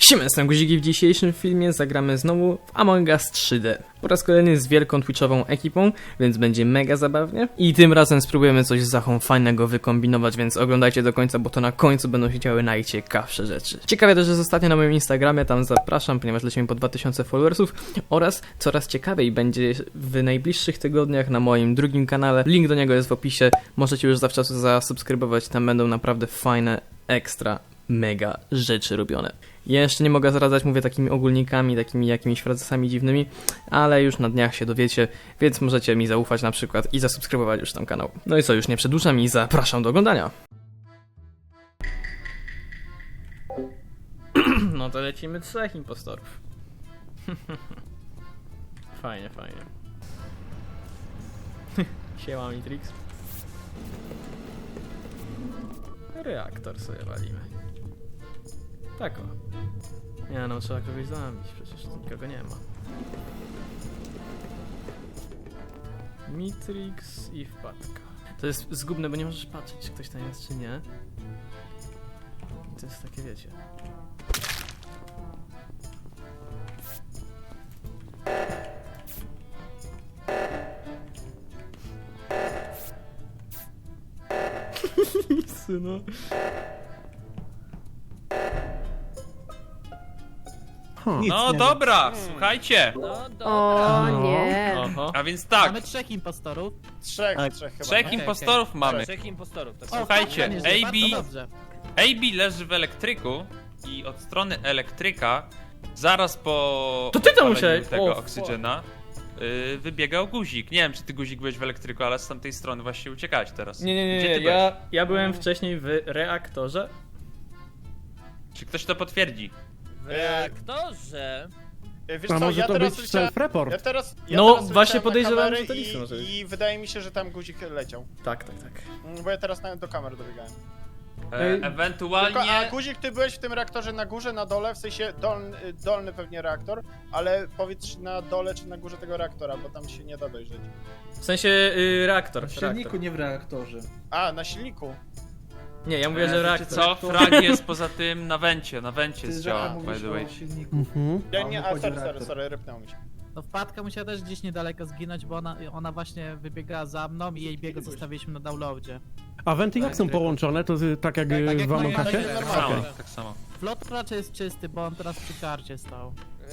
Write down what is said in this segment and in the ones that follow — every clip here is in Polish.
Siema, jestem Guziki. W dzisiejszym filmie zagramy znowu w Among Us 3D. Po raz kolejny z wielką twitchową ekipą, więc będzie mega zabawnie. I tym razem spróbujemy coś z Zachą fajnego wykombinować, więc oglądajcie do końca, bo to na końcu będą się działy najciekawsze rzeczy. Ciekawe też, że jest ostatnio na moim Instagramie, tam zapraszam, ponieważ lecimy po 2000 followersów oraz coraz ciekawiej będzie w najbliższych tygodniach na moim drugim kanale. Link do niego jest w opisie, możecie już zawczasu zasubskrybować, tam będą naprawdę fajne, ekstra mega rzeczy robione. Ja jeszcze nie mogę zdradzać, mówię takimi ogólnikami, takimi jakimiś frazesami dziwnymi, ale już na dniach się dowiecie, więc możecie mi zaufać na przykład i zasubskrybować już tam kanał. No i co, już nie przedłużam i zapraszam do oglądania. No to lecimy trzech impostorów. fajnie, fajnie. Siema Mitrix. Reaktor sobie walimy. Tak o. Nie no, trzeba kogoś zabić, przecież tu nikogo nie ma. Mitrix i wpadka. To jest zgubne, bo nie możesz patrzeć, czy ktoś tam jest, czy nie. To jest takie, wiecie. Syno. No dobra, słuchajcie. No dobra. O nie. Oho. A więc tak, Mamy trzech impostorów. Trzech, Tak. trzech chyba. trzech Okej, impostorów mamy. Trzech impostorów. Tak O, Słuchajcie, fajnie, że AB bardzo dobrze. AB leży w elektryku i od strony elektryka zaraz po To ty tam odpaleniu musiałeś. tego O, oksygena y, wybiegał guzik. Nie wiem, czy ty guzik byłeś w elektryku, ale z tamtej strony właśnie uciekałeś teraz. Nie, nie, nie, Gdzie nie. ty Ja, ja byłem wcześniej w reaktorze. Czy ktoś to potwierdzi? W reaktorze. E, Wiesz A co, może ja to teraz być słyszałem... self-report? Ja teraz, ja No, teraz właśnie słyszałem na podejrzewałem, kamerę że to Lisu może i, być. I wydaje mi się, że tam guzik leciał. Tak, tak, tak. Mm, Bo ja teraz na, do kamer dobiegałem. E, Ej, Tylko, a ewentualnie... guzik, ty byłeś w tym reaktorze na górze, na dole, w sensie dolny, dolny pewnie reaktor, ale powiedz na dole czy na górze tego reaktora, bo tam się nie da dojrzeć. W sensie y, reaktor. W silniku, reaktor. nie w reaktorze. A, na silniku. Nie, ja mówię, E, że reaktor. co? Frag jest poza tym na wencie, na wencie Ty, zdziała, by the way. silniku. Mhm. Ja A, nie, a sorry, w sorry, sorry, rypnęło mi się. No wpadka musiała też gdzieś niedaleko zginąć, bo ona, ona właśnie wybiegała za mną i jej biego zostawiliśmy na downloadzie. A wenty jak są połączone? To tak jak Tak, tak w jak Amokasie? moje- Tak Normalnie. samo, tak samo. Flot raczej jest czysty, bo on teraz przy karcie stał.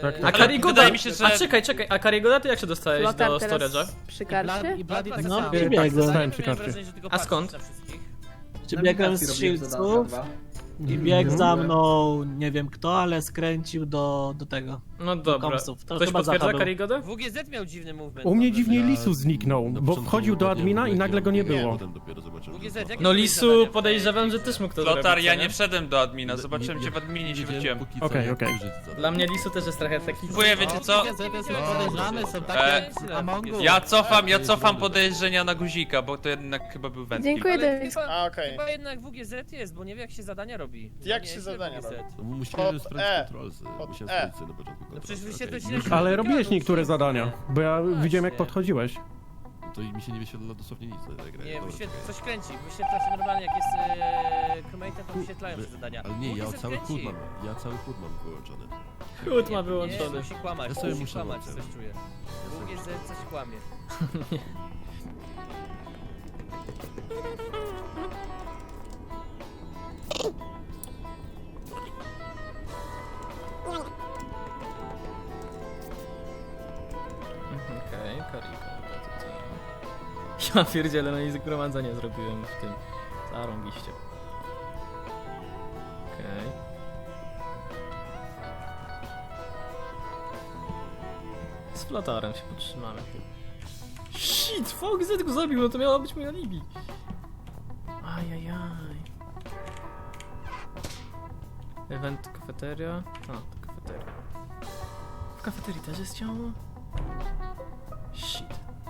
Tak. e, A Ale Karigoda, wydaje mi się, że- a czekaj, czekaj, a Karigoda ty jak się dostałeś Flotar do teraz storage'a? przy Blad- karcie? I Blady tak No, samo. Tak, Przebiegłem. zostałem przy karcie. A skąd? Na wszystkich. Przebiegłem z Nawigacji i biegł za mną, nie wiem kto, ale skręcił do, do tego. No dobra. Komsów. To Ktoś chyba potwierdza był. Karigodę? WGZ miał dziwny movement. U mnie dziwnie. Lisu zniknął, bo wchodził do admina i nagle go nie było. WGZ, jakie No były Lisu podejrzewam, że też mógł to zrobić, ja co nie wszedłem do admina, zobaczyłem Nie- cię w adminie i się wróciłem. co, Okej, okej. Dla mnie Lisu też jest trochę taki... Próbuję, wiecie co? Są takie E, jak Among Us. Ja cofam, ja cofam podejrzenia na guzika, bo to jednak chyba był wędki. Dziękuję, Ale Denis. chyba, A, okej. chyba jednak WGZ jest, bo nie wie jak się zadania robi. To Jak nie się zadania robi? No, Musiałem Pod sprawdzić E. kontrolsy. Pod Musiałem E. sprawdzić sobie na początku No przecież kontrolsy, wyświetla okej. ci na Ale robiłeś niektóre zadania, bo ja Właśnie. widziałem jak podchodziłeś. No To i mi się nie wyświetla dosłownie nic na tej grze. Nie, Dobra, wyświetla, czekaj. coś kręci. Wyświetla się normalnie jak jest e, crewmate, to wyświetlają się zadania. Ale nie, ja cały kręci. chód mam, ja cały chód mam wyłączony. Chód ma Nie, wyłączony. Nie, musi kłamać, Ja sobie musi muszę kłamać, włączyć. coś czuję. WGZ coś kłamie. Ja pierdzielę, no i zgromadzenie zrobiłem w tym. Zarąbiście. Okej. Z flotarem się podtrzymamy. Shit, Fox go zabił, no to miało być moje alibi. Ajajaj. Event kafeteria? A, to kafeteria. W kafeterii też jest ciało?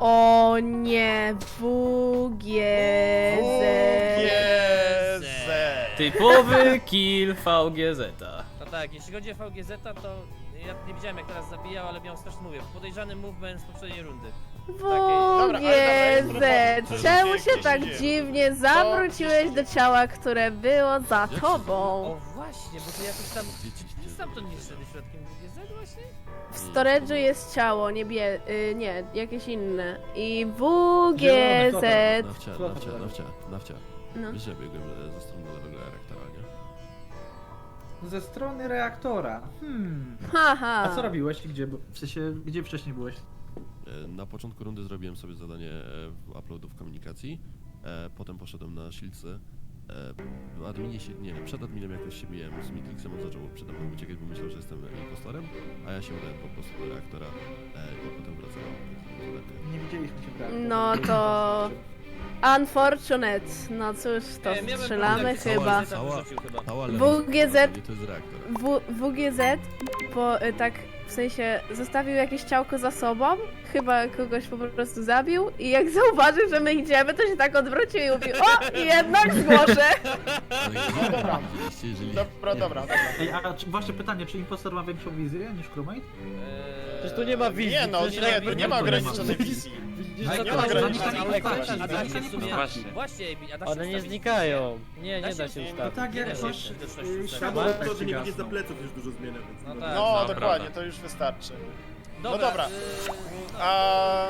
O nie, WGZ. GZ. Typowy kill VGZ. No tak, jeśli chodzi o VGZ, to ja nie widziałem jak teraz zabijał, ale miał straszny mówię. Podejrzany movement z poprzedniej rundy. Dobra, ale. Czemu się tak dziwnie zawróciłeś do ciała, które było za O tobą? właśnie, bo to jakoś tam... Stamtąd nie szedł środkiem WGZ właśnie? W storage'u jest ciało, niebie... Y, nie, jakieś inne. I WGZ... Nawcia, nawcia, nawcia, nawcia. No. Wiesz, że ja biegłem e, ze strony lewego reaktora, nie? Ze strony reaktora. Hmm. Haha. A co robiłeś i gdzie? W sensie, gdzie wcześniej byłeś? E, Na początku rundy zrobiłem sobie zadanie e, w komunikacji, e, potem poszedłem na Shieldsy. E, adminie się, nie wiem, przed adminem jakoś się biłem z Mitrixem, on zaczął przede mną uciekać, bo myślał, że jestem impostorem, a ja się udałem po prostu do reaktora e, i potem wracałem. Nie widzieliśmy się w reaktorze. No to... Unfortunate. No cóż, to E, miałem strzelamy problem, że chyba. WGZ chyba. Cała WGZ lewa to jest reaktor. W, WGZ, bo y, tak w sensie zostawił jakieś ciałko za sobą, chyba kogoś po prostu zabił i jak zauważył, że my idziemy, to się tak odwrócił i mówił, o, jednak zgłoszę. No dobra. Jeżeli... Dobra, dobra, dobra. Ej, a czy, właśnie pytanie, czy impostor ma większą wizję niż crewmate? Eee, Przecież tu nie ma wizji. Nie no, przecież nie, tu nie nie ma ma. ograniczonej wizji. Co nie to ma w sumie... Właśnie. Ebi, One nie ustawić znikają. Nie, nie da się- nie- No ustawić. tak, Nie jak masz y, No, to, że nie gasną. widzisz za pleców już dużo zmienia, więc... No tak. No, No, dokładnie, to już wystarczy. Dobra, No dobra. y, A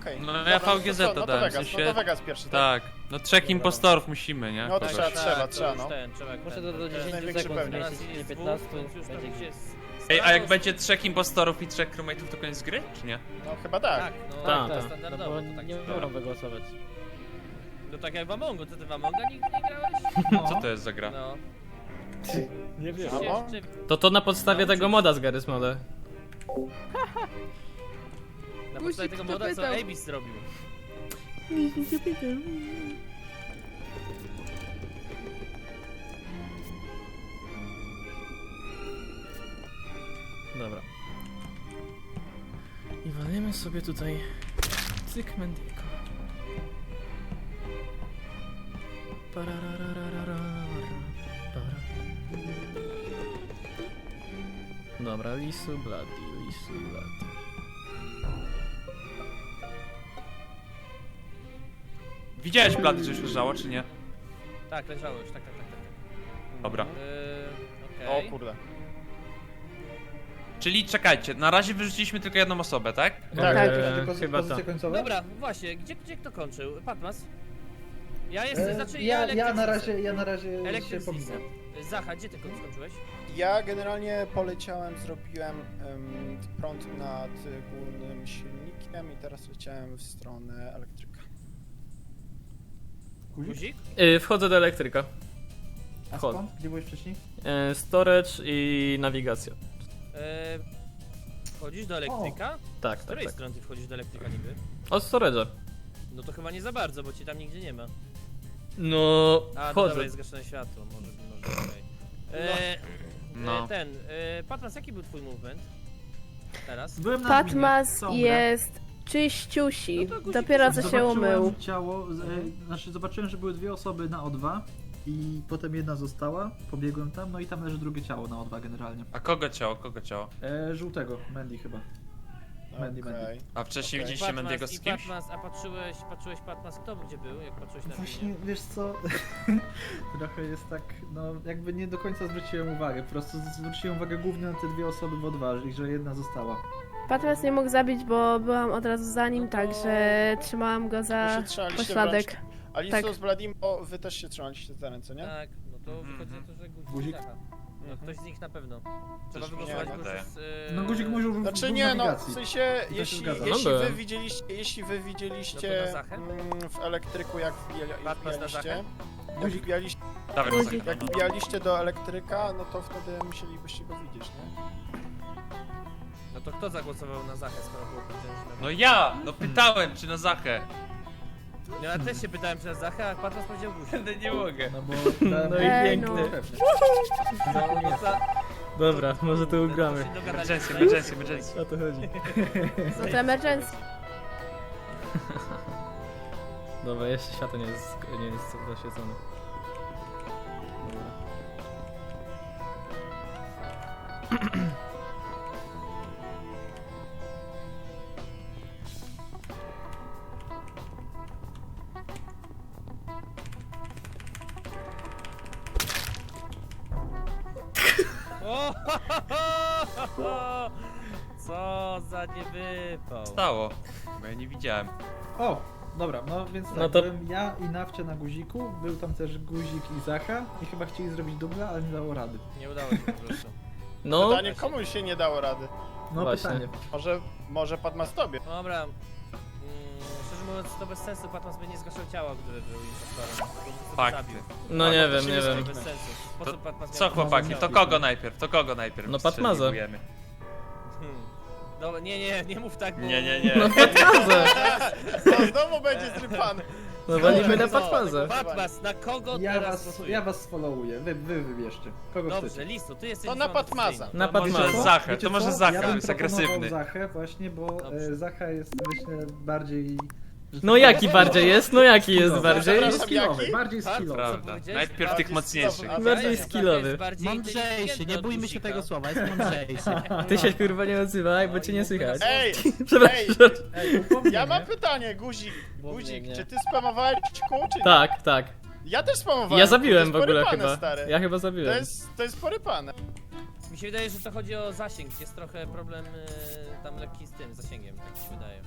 okej. No, Dobra, ja to VGZ No to dodałem, w Vegas, sensie- no to Vegas pierwszy, tak? Tak, no trzech impostorów musimy, nie? No to Kogoś. trzeba, trzeba, to trzeba, już no. ten, trzeba Muszę ten, to do ten. 10 największy sekund pewnie. Teraz nie jest 15, dwóch, więc już tam będzie gdzieś Ej, a jak będzie trzech impostorów i trzech crewmate'ów, to koniec gry, czy nie? No chyba tak. Tak, no Tak, tak. No standardowo, to tak nie mogą wygłosować. No tak jak w Amongu, co ty w Amonga nigdy nie grałeś? No. Co to jest za gra? No. Nie wiem. To to na podstawie tego moda z Garry's Mode. Na Guzik, podstawie tego moda, co? Abis zrobił. Dobra. I walniemy sobie tutaj cyk para. Dobra, lisu bladi, lisu bladi. Widziałeś blady, że już leżało, czy nie? Tak, leżało już, tak, tak, tak. tak. Dobra. Yy, O kurde. Czyli czekajcie, na razie wyrzuciliśmy tylko jedną osobę, tak? Tak. Eee, chyba tak. końcowe? Dobra, właśnie, gdzie, gdzie kto kończył? Patmas? Ja jestem, E, znaczy ja, ja na razie, ja na razie się pominę. Zacha, gdzie ty skończyłeś? Ja generalnie poleciałem, zrobiłem em, prąd nad y, głównym silnikiem i teraz leciałem w stronę elektryka. Guzik? Yy, wchodzę do elektryka. A skąd? Gdzie byłeś wcześniej? Yy, storage i nawigacja. E, wchodzisz do elektryka? Tak, Z tak, której tak. strony ty wchodzisz do elektryka niby? Od storage'a. No to chyba nie za bardzo, bo ci tam nigdzie nie ma. No, A, no wchodzę. dobra, jest zgaszone światło, może, może okej. E, No. e, ten, e, Patmas, jaki był twój movement? Teraz? Byłem na adminie, Patmas całą grę. jest czyściusi. No to guzik Dopiero co się Zobaczyłem umył. ciało, z- e, znaczy zobaczyłem, że były dwie osoby na O2 i potem jedna została, pobiegłem tam, no i tam leży drugie ciało na O2 generalnie. A kogo ciało, kogo ciało? E, żółtego, Mandy chyba. Mandy, Okej. Mandy. A wcześniej Okej. widzieliście Patmas Mendiego z i kimś? Patmas, a patrzyłeś, patrzyłeś Patmas, kto gdzie był, jak patrzyłeś na Właśnie, mnie? wiesz co, trochę jest tak, no jakby nie do końca zwróciłem uwagę, po prostu zwróciłem uwagę głównie na te dwie osoby w O2 i że jedna została. Patmas nie mógł zabić, bo byłam od razu za nim, No to- także trzymałam go Wy za się trzymaliście pośladek. Alisu Tak. z Bladimo, wy też się trzymaliście za ręce, nie? Tak, no to Mhm. wychodzi na to, że guzik, Guzik? No ktoś z nich na pewno. Trzeba Coś mi wygłosować, wydaje. jest... e, No guzik mówił, Znaczy w nie, no, w nawigacji. sensie, się jeśli, zgadza. jeśli No wy byłem. widzieliście, jeśli wy No widzieliście to na Zachę? mm, w elektryku jak wbija- Patmas na wbijaliście, Zachę? jak wbijaliście, Dawaj, Guzik. Guzik. jak wbijaliście do elektryka, no to wtedy musielibyście go widzieć, nie? No to kto zagłosował na Zachę, skoro było powiedziane, że na No ja! No pytałem, czy na Zachę. No ja też się pytałem, na Zachę, a Patmas powiedział guzik. No nie mogę. No bo... No i Ej, piękny. no. No to- Dobra, może to ugramy. się dogadali. Emergency, emergency, emergency. O to chodzi. No to emergency. Dobra, jeszcze światło nie jest, nie jest zaświecone. Dobra. Co za niewypał. Stało. Bo ja nie widziałem. O, dobra, no więc tak, No to- byłem ja i Nawcie na guziku, był tam też guzik i Zacha i chyba chcieli zrobić dubla, ale nie dało rady. Nie udało się po prostu. No, Pytanie, komu się nie dało rady? No Właśnie. pytanie. Może, może Padmas tobie? Dobra. Mówiąc, to bez sensu Patmas by nie zgłaszał ciała, gdyby był impostorem. bo by Fakty. zabił. no nie to wiem, nie To wiem. bez sensu. Po To co Patmas Co miał- chłopaki, to kogo najpierw? To kogo najpierw? No, Patmaza. strzeliwujemy? Hmm. Dobra, nie, nie, nie mów tak, bo... Nie, nie, nie. No Patmazę! No znowu będzie zrypany. No walimy na Co? Patmazę. Patmas, na kogo Ja teraz was, głosujesz? ja was followuję, wy, wy wybierzcie. Kogo Dobrze, chcecie? listo, ty jesteś To na Patmaza. Na To może. Zachę, Wiecie to może co? Zacha, ja bym jest proponował agresywny. Zachę właśnie, bo Dobrze. e, Zacha jest myślę bardziej... No jaki bardziej jest? No jaki jest bardziej? Przepraszam, skillowy, bardziej Tak, skillowy. Prawda. powiedziałeś? Najpierw tych Bardziej mocniejszych. Bardziej skillowy. jest bardziej Mądrzejszy, nie bójmy się tego słowa, jest mądrzejszy. Ty się kurwa nie odzywaj, bo cię nie słychać. Ej, Przepraszam. ja mam pytanie, guzik. Guzik, czy ty spamowałeś kół, czy nie? Tak, tak. Ja też spamowałem. Ja to zabiłem jest w ogóle porypane, chyba. Stary. Ja chyba To zabiłem. jest, to jest porypane. Mi się wydaje, że to chodzi o zasięg, jest trochę problem y, tam lekki z tym zasięgiem, tak mi się wydaje.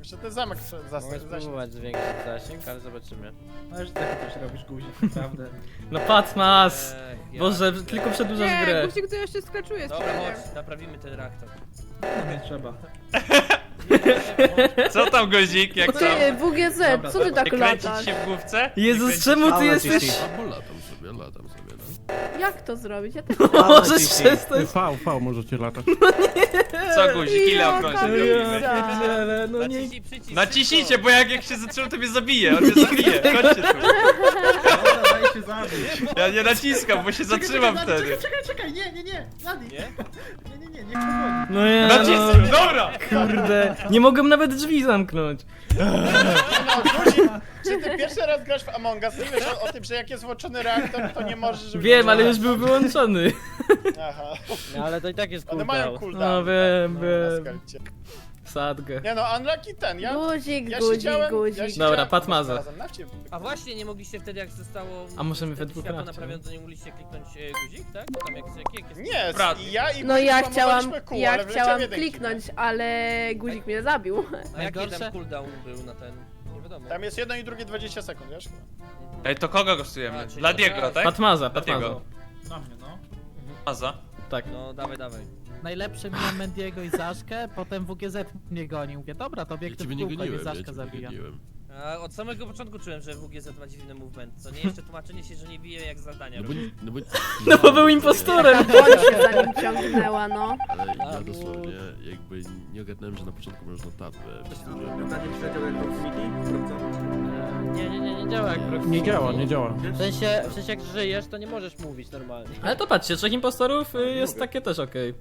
Jeszcze ten zamek prze- Mogę zas- zasięg. spróbować zwiększyć zasięg, ale zobaczymy. No już tak też robisz guzik, naprawdę. No Patmas! Ech, ja Boże, tylko przedłużasz Nie, grę. guzik to jeszcze skraczuje Dobra, spokojnie. chodź, naprawimy ten reaktor. Nie trzeba. Co tam gozik, jak tam? Ty, WGZ, co ty tak Nie kręcić latasz? się w główce? Jezus, czemu ty jesteś... ciśnij. A bo latam sobie, latam sobie, no. Jak to zrobić? Ja też Możesz przestać... V, V możecie latać. Co guzik, ile Jaka okrążeń robimy? No nie... Naciśnij przycisk. Naciśnijcie, bo jak, jak się zaczął, to mnie zabije, on mnie zabije, chodźcie tu. Dobra, daj się zabić. Ja nie naciskam, bo się zatrzymam czekaj, wtedy. Czekaj, czekaj, czekaj, nie, nie, nie. Nie? Nie, nie, nie, nie pozwoli. No ja, Naciskam, no... dobra! Kurde, nie mogłem nawet drzwi zamknąć. No, czy ty pierwszy raz grasz w Among Us? Nie wiesz o, o tym, że jak jest włączony reaktor, to nie możesz... żeby- Wiem, ale już był wyłączony. Aha. No ale to i tak jest One mają cooldown. cooldown. No wiem, tak, wiem. na skarcie. Sadgę. Nie no, unlucky ten, ja... Guzik, Ja guzik, siedziałem, ja guzik. siedziałem... Dobra, Patmaza. Razem, nawcie- A właśnie, nie mogliście wtedy, jak zostało... A możemy we wtedy dwóch światło nawcie, naprawione, to nie mogliście kliknąć e, guzik, tak? Bo tam jak, jak, jak jest... Nie, Brat. i ja i No guzik ja chciałam, kół, ja ale wleciał chciałam jeden kliknąć, ale guzik mnie zabił. A jaki Najgorsze- tam cooldown był na ten... Wiadomo. Tam jest jedno i drugie 20 sekund, wiesz? Ej, to kogo głosujemy? A, czyli Dla Diego, teraz. tak? Patmaza. Patmaza. Na mnie, no. Maza. Tak. No, dawaj, dawaj. Najlepsze miałem Mendiego i Zaszkę, potem WGZ mnie gonił. Mówię, dobra, to Ja bieg ciebie w nie kółko i goniłem, ja Zaszka ciebie zabija. nie goniłem. A od samego początku czułem, że WGZ ma dziwny movement, co nie? Jeszcze tłumaczenie się, że nie bije jak zadania No bo, robi. no bo, No bo był impostorem. Ta broń się za nim ciągnęła, no. Ale ja dosłownie jakby nie ogarnąłem, że na początku można tab e. Nie, nie, nie, nie działa jak. Nie działa, nie działa. W sensie, w sensie jak żyjesz, to nie możesz mówić normalnie. Ale to patrzcie, trzech impostorów y, jest takie też okej.